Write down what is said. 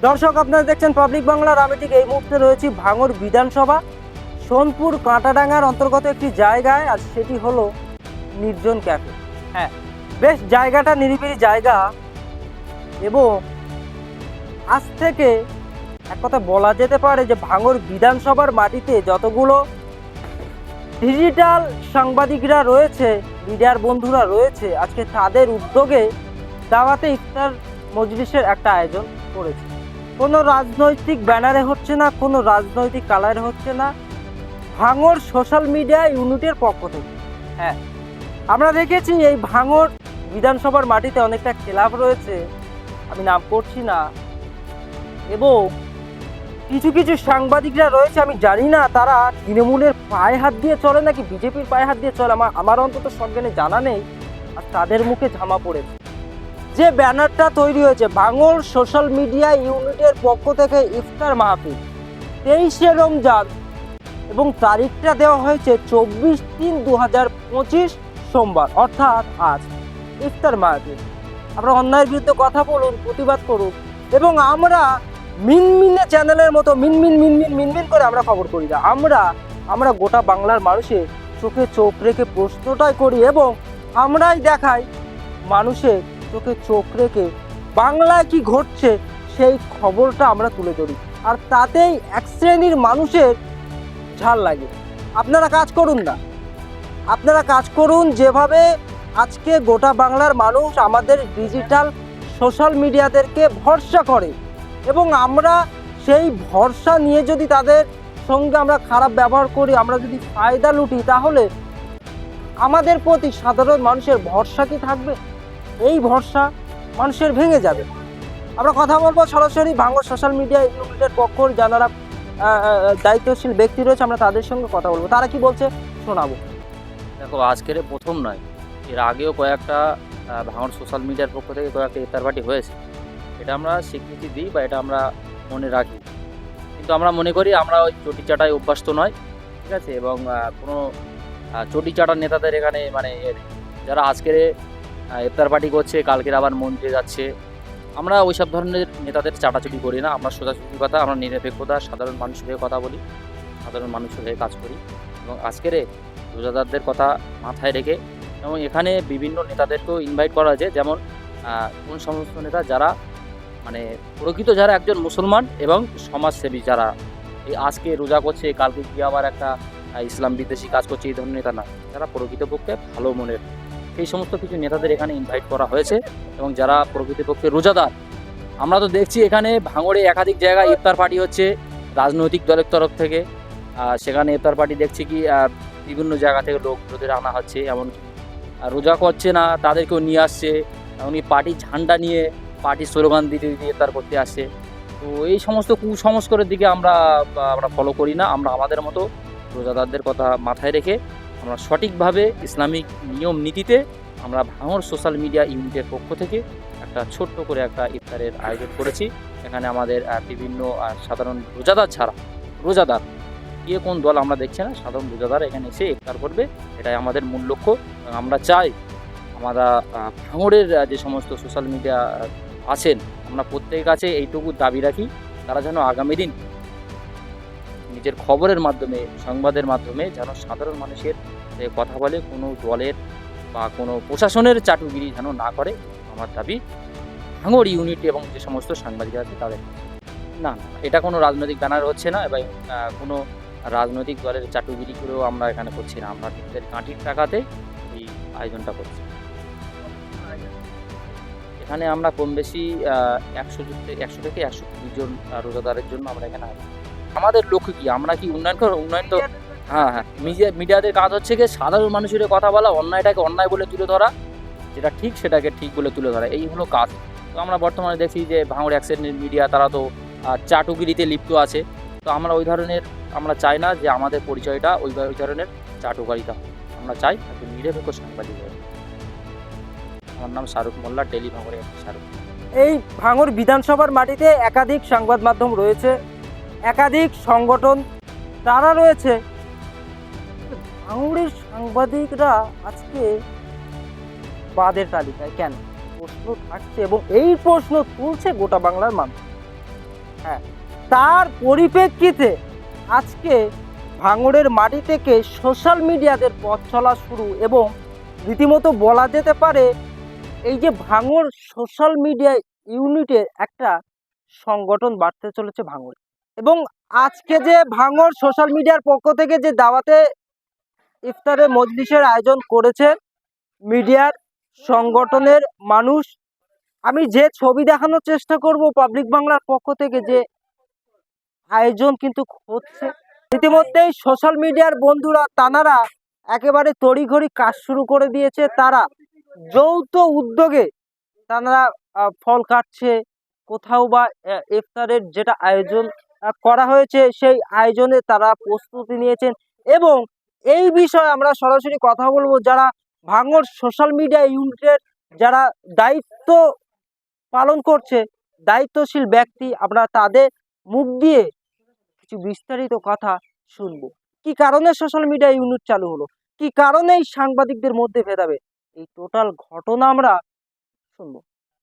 দর্শক আপনারা দেখছেন পাবলিক বাংলার আমি ঠিক এই মুহূর্তে রয়েছি ভাঙর বিধানসভা সোনপুর কাঁটাডাঙ্গার অন্তর্গত একটি জায়গায় আর সেটি হলো নির্জন ক্যাফে। হ্যাঁ। বেশ জায়গাটা নিরিবিলি জায়গা এবং আজ থেকে এক কথা বলা যেতে পারে যে ভাঙর বিধানসভার মাটিতে যতগুলো ডিজিটাল সাংবাদিকরা রয়েছে মিডিয়ার বন্ধুরা রয়েছে আজকে তাদের উদ্যোগে দাওয়াতে ইফতার মজলিসের একটা আয়োজন করেছে। কোনো রাজনৈতিক ব্যানারে হচ্ছে না কোনো রাজনৈতিক কালারে হচ্ছে না। ভাঙর সোশ্যাল মিডিয়া ইউনিটের পক্ষ থেকে। হ্যাঁ। আমরা দেখেছি এই ভাঙর বিধানসভার মাটিতে অনেকটা ক্লাব রয়েছে আমি নাম করছি না। এবং কিছু কিছু সাংবাদিকরা রয়েছে আমি জানি না তারা তৃণমূলের পায়ে হাত দিয়ে চলে নাকি বিজেপির পায়ে হাত দিয়ে চলে আমার আমার অন্তত সজ্ঞানে জানা নেই আর তাদের মুখে ঝামা পড়েছে। যে ব্যানারটা তৈরি হয়েছে, বাঙল সোশ্যাল মিডিয়া ইউনিটের পক্ষ থেকে ইফতার মাহফিল। তেইশে রমজান এবং তারিখটা দেওয়া হয়েছে চব্বিশ তিন দু হাজার পঁচিশ সোমবার, অর্থাৎ আজ ইফতার মাহফিল। আমরা অন্যায়ের বিরুদ্ধে কথা বলুন, প্রতিবাদ করুন এবং আমরা মিনমিনে চ্যানেলের মতো মিনমিন মিনমিন মিনমিন করে আমরা খবর করি না। আমরা আমরা গোটা বাংলার মানুষের চোখে চোখ রেখে প্রশ্নটাই করি এবং আমরাই দেখাই মানুষের চোখে চোখ রেখে বাংলায় কি ঘটছে সেই খবরটা আমরা তুলে ধরি। আর তাতেই এক শ্রেণির মানুষের ঝাল লাগে। আপনারা কাজ করুন না। আপনারা কাজ করুন যেভাবে আজকে গোটা বাংলার মানুষ আমাদের ডিজিটাল সোশ্যাল মিডিয়াদেরকে ভরসা করে। এবং আমরা সেই ভরসা নিয়ে যদি তাদের সঙ্গে আমরা খারাপ ব্যবহার করি, আমরা যদি ফায়দা লুটি, তাহলে আমাদের প্রতি সাধারণ মানুষের ভরসা কি থাকবে? এই ভরসা মানুষের ভেঙে যাবে। আমরা কথা বলব সরাসরি ভাঙর সোশ্যাল মিডিয়া ইউনিটের পক্ষ যারা দায়িত্বশীল ব্যক্তি রয়েছে, আমরা তাদের সঙ্গে কথা বলব। তারা কি বলছে? শোনাবো। দেখো, আজকের প্রথম নয়। এর আগেও কয়েকটা ভাঙড় সোশ্যাল মিডিয়ার পক্ষ থেকে কয়েকটা ইফতার পার্টি হয়েছে। এটা আমরা স্বীকৃতি দিই বা এটা আমরা মনে রাখি। কিন্তু আমরা মনে করি আমরা ওই চটি চাটায় অভ্যস্ত নয়, ঠিক আছে? এবং কোনো চটি চাটার নেতাদের এখানে মানে এর যারা আজকের ইফতার পার্টি করছে, কালকের আবার মন্দিরে যাচ্ছে। আমরা ওইসব ধরনের নেতাদের চাটাচুটি করি না, আমরা সোজাসুজি কথা, আমরা নিরপেক্ষতা, সাধারণ মানুষের হয়ে কথা বলি, সাধারণ মানুষের হয়ে কাজ করি। এবং আজকের রোজাদারদের কথা মাথায় রেখে এবং এখানে বিভিন্ন নেতাদেরকেও ইনভাইট করা হয়েছে, যেমন কোন সমস্ত নেতা যারা মানে প্রকৃত যারা একজন মুসলমান এবং সমাজসেবী যারা, এই আজকে রোজা করছে, কালকে গিয়ে আবার একটা ইসলাম বিদ্বেষী কাজ করছে, এই ধরনের নেতা না, যারা প্রকৃতপক্ষে ভালো মনের সেই সমস্ত কিছু নেতাদের এখানে ইনভাইট করা হয়েছে এবং যারা প্রকৃতপক্ষে রোজাদার আমরা তো দেখছি এখানে ভাঙড়ে একাধিক জায়গায় ইফতার পার্টি হচ্ছে রাজনৈতিক দলের তরফ থেকে। সেখানে ইফতার পার্টি দেখছি কি বিভিন্ন জায়গা থেকে লোক লোকদের আনা হচ্ছে এমনকি আহ, রোজা করছে না তাদেরকেও নিয়ে আসছে এমনকি পার্টির ঝান্ডা নিয়ে পার্টির স্লোগান দিতে দিতে ইফতার করতে আসছে। তো এই সমস্ত কুসংস্কারের দিকে আমরা আমরা ফলো করি না আমরা আমাদের মতো রোজাদারদের কথা মাথায় রেখে আমরা সঠিকভাবে ইসলামিক নিয়ম নীতিতে আমরা ভাঙর সোশ্যাল মিডিয়া ইউনিটের পক্ষ থেকে একটা ছোট্ট করে একটা ইফতারের আয়োজন করেছি। এখানে আমাদের বিভিন্ন সাধারণ রোজাদার ছাড়া, রোজাদার, কে কোন দল আমরা দেখছি না, সাধারণ রোজাদার এখানে এসে ইফতার করবে। এটাই আমাদের মূল লক্ষ্য। আমরা চাই আমরা ভাঙরের যে সমস্ত সোশ্যাল মিডিয়া আছেন, আমরা প্রত্যেকের কাছে এইটুকু দাবি রাখি, তারা যেন আগামী দিন নিজের খবরের মাধ্যমে, সংবাদের মাধ্যমে যেন সাধারণ মানুষের কথা বলে, কোনো দলের বা কোনো প্রশাসনের চাটুগিরি যেন না করে, আমার দাবি ভাঙড় ইউনিট এবং যে সমস্ত সাংবাদিক আছে তাদের না এটা কোনো রাজনৈতিক ব্যানার হচ্ছে না এবং কোনো রাজনৈতিক দলের চাটুগিরি করেও আমরা এখানে করছি না আমরা নিজেদের কাঁটির টাকাতে এই আয়োজনটা করছি এখানে আমরা কম বেশি একশো একশো থেকে একশো কুড়ি জন রোজাদারের জন্য আমরা এখানে আছি। আমাদের লক্ষ্য কি? আমরা কি উন্নয়ন করব? উন্নয়ন তো হ্যাঁ হ্যাঁ। মিডিয়া মিডিয়াদের কাজ হচ্ছে কি সাধারণ মানুষের কথা বলা, অন্যায়টাকে অন্যায় বলে তুলে ধরা। যেটা ঠিক, সেটাকে ঠিক বলে তুলে ধরা। এই হলো কাজ। তো আমরা বর্তমানে দেখি যে ভাঙড় অ্যাক্সিডেন্ট মিডিয়া, তারা তো চাটুগিরিতে লিপ্ত আছে। তো আমরা ওই ধরনের আমরা চাই না যে আমাদের পরিচয়টা ওই ওই ধরনের চাটুকারিতা। আমরা চাই একজন নিরপেক্ষ সাংবাদিক আমার নাম শাহরুখ মোল্লা ডেলি ভাঙড়ে শাহরুখ। এই ভাঙর বিধানসভার মাটিতে একাধিক সংবাদ মাধ্যম রয়েছে। একাধিক সংগঠন তারা রয়েছে। ভাঙড়ের সাংবাদিকরা আজকে বাদের তালিকায় কেন? প্রশ্ন থাকছে এবং এই প্রশ্ন তুলছে গোটা বাংলার মানুষ। হ্যাঁ তার পরিপ্রেক্ষিতে আজকে ভাঙড়ের মাটি থেকে সোশ্যাল মিডিয়াদের পথ চলা শুরু এবং রীতিমতো বলা যেতে পারে এই যে ভাঙড় সোশ্যাল মিডিয়া ইউনিটের একটা সংগঠন বাড়তে চলেছে ভাঙড়ে। এবং আজকে যে ভাঙড় সোশ্যাল মিডিয়ার পক্ষ থেকে যে দাওয়াতে ইফতারে মজলিসের আয়োজন করেছে মিডিয়ার সংগঠনের মানুষ, আমি যে ছবি দেখানোর চেষ্টা করব পাবলিক বাংলার পক্ষ থেকে যে আয়োজন কিন্তু হচ্ছে, ইতিমধ্যেই সোশ্যাল মিডিয়ার বন্ধুরা, তানারা একেবারে তড়িঘড়ি কাজ শুরু করে দিয়েছে, তারা যৌথ উদ্যোগে তারা ফল কাটছে, কোথাও বা ইফতারের যেটা আয়োজন করা হয়েছে, সেই আয়োজনে তারা প্রস্তুতি নিয়েছেন এবং এই বিষয়ে আমরা সরাসরি কথা বলব যারা ভাঙর সোশ্যাল মিডিয়া ইউনিটের যারা দায়িত্ব পালন করছে, দায়িত্বশীল ব্যক্তি, আমরা তাদের মুখ দিয়ে কিছু বিস্তারিত কথা শুনব। কি কারণে সোশ্যাল মিডিয়া ইউনিট চালু হলো? কি কারণে এই সাংবাদিকদের মধ্যে ভেদাভেদ? এই টোটাল ঘটনা আমরা শুনব।